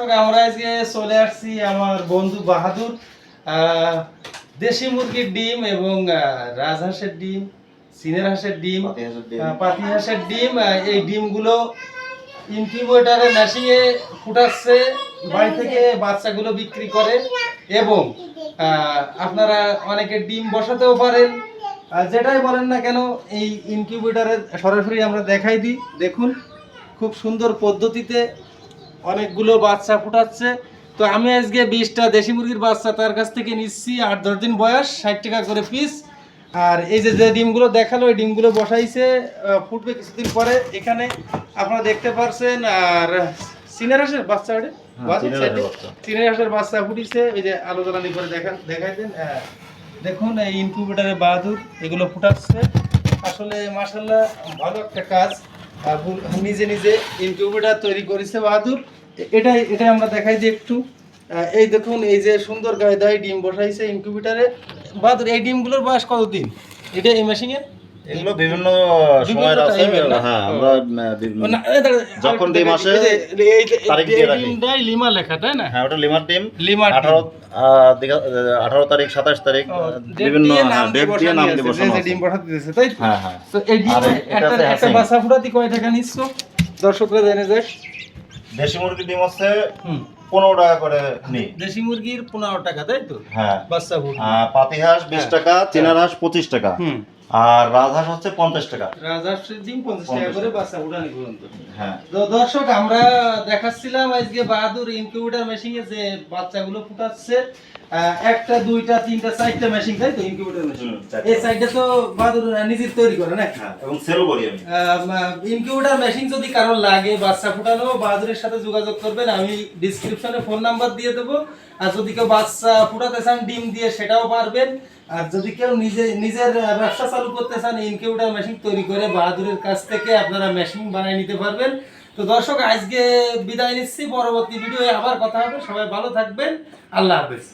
দর্শক আমরা আজকে চলে আসছি আমার বন্ধু বাহাদুর দেশি মুরগির ডিম এবং রাজহাঁসের ডিম চীনের হাঁসের ডিম পাতি হাঁসের ডিম। পাতি হাঁসের ডিম এই ডিমগুলো ইনকিউবেটারে মেশিনে ফুটাচ্ছে বাড়ি থেকে বাচ্চাগুলো বিক্রি করে এবং আপনারা অনেকে ডিম বসাতেও পারেন যেটাই বলেন না কেন এই ইনকিউবেটারে সরাসরি আমরা দেখাই দিই দেখুন খুব সুন্দর পদ্ধতিতে অনেকগুলো বাচ্চা ফুটাচ্ছে। তো আমি আজকে বিশটা দেশি মুরগির বাচ্চা তার কাছ থেকে নিচ্ছি আট দশ দিন বয়স ষাট টাকা করে পিস আর এই যে যে ডিমগুলো দেখাল ওই ডিমগুলো বসাইছে ফুটবে কিছুদিন পরে। এখানে আপনারা দেখতে পারছেন আর সিনার হাঁসের বাচ্চা ওটা? হ্যাঁ, হাঁসের বাচ্চা। ফুটিছে। এই যে আলো জ্বালানি করে দেখা দেখাই দেন। দেখুন এই ইনকিউবেটারে বাহাদুর এগুলো ফুটাচ্ছে। আসলে মাসাল্লাহ ভালো একটা কাজ। নিজে নিজে ইনকিউবেটার তৈরি করেছে বাহাদুর। এটাই এটাই আমরা দেখাই যে একটু। এই দেখুন, এই যে সুন্দর গায়ে দায়, ডিম বসাইছে ইনকিউবেটারে বাহাদুর, এই ডিমগুলোর বয়স কতদিন? এটা এই মেশিনে এগুলো বিভিন্ন সময়ের আছে। হ্যাঁ আমরা বিভিন্ন না, এই দাঁড়া, যখন ডিম আসে, তারিখ দিয়ে রাখি। লিমা লেখা তাই না? হ্যাঁ ওটা লিমার ডিম। লিমার তারিখ সাতাশ তারিখ বিভিন্ন হ্যাঁ, ডেট দিয়ে নাম আছে, আছে। ডিম পাঠাতে তাই হ্যাঁ হ্যাঁ। তো এই ডিম একটা একটা বাসা ফুটাতে কয় টাকা নিচ্ছ? দর্শকরা জেনে যাক। দেশি মুরগির ডিম হচ্ছে পনেরো টাকা করে নি। দেশি মুরগির পনেরো টাকা তাই তো? হ্যাঁ। বাচ্চা ফুট পাতি হাঁস বিশ হ্যাঁ। টাকা চীনার হাঁস পঁচিশ টাকা। হুম। আর রাজহাঁস হচ্ছে পঞ্চাশ টাকা। ডিম পঞ্চাশ টাকা করে বাচ্চা ফুটানি পর্যন্ত। হ্যাঁ। তো দর্শক আমরা দেখাচ্ছিলাম আজকে বাহাদুর ইনকিউবেটার মেশিনে যে বাচ্চাগুলো ফুটাচ্ছে। একটা দুইটা তিনটা চারটা মেশিন তাই তো ইনকিউবেটার মেশিন এই সাইডটা তো বাহাদুর নিজের তৈরি করে না? হ্যাঁ এবং সেলও করি আমি। ইনকিউবেটার মেশিন যদি কারোর লাগে বাচ্চা ফুটানো বাহাদুরের সাথে যোগাযোগ করবেন। আমি ডিসক্রিপশনে ফোন নাম্বার দিয়ে দেবো। আর যদি কেউ বাচ্চা ফুটাতে চান ডিম দিয়ে সেটাও পারবেন। আর যদি কেউ নিজে, নিজের ব্যবসা চালু করতে চান ইনকিউটার মেশিন তৈরি করে বাহাদুরের কাছ থেকে আপনারা মেশিন বানিয়ে নিতে পারবেন। তো দর্শক, আজকে বিদায় নিচ্ছি। পরবর্তী ভিডিও আবার কথা হবে। সবাই ভালো থাকবেন। আল্লাহ হাফেজ।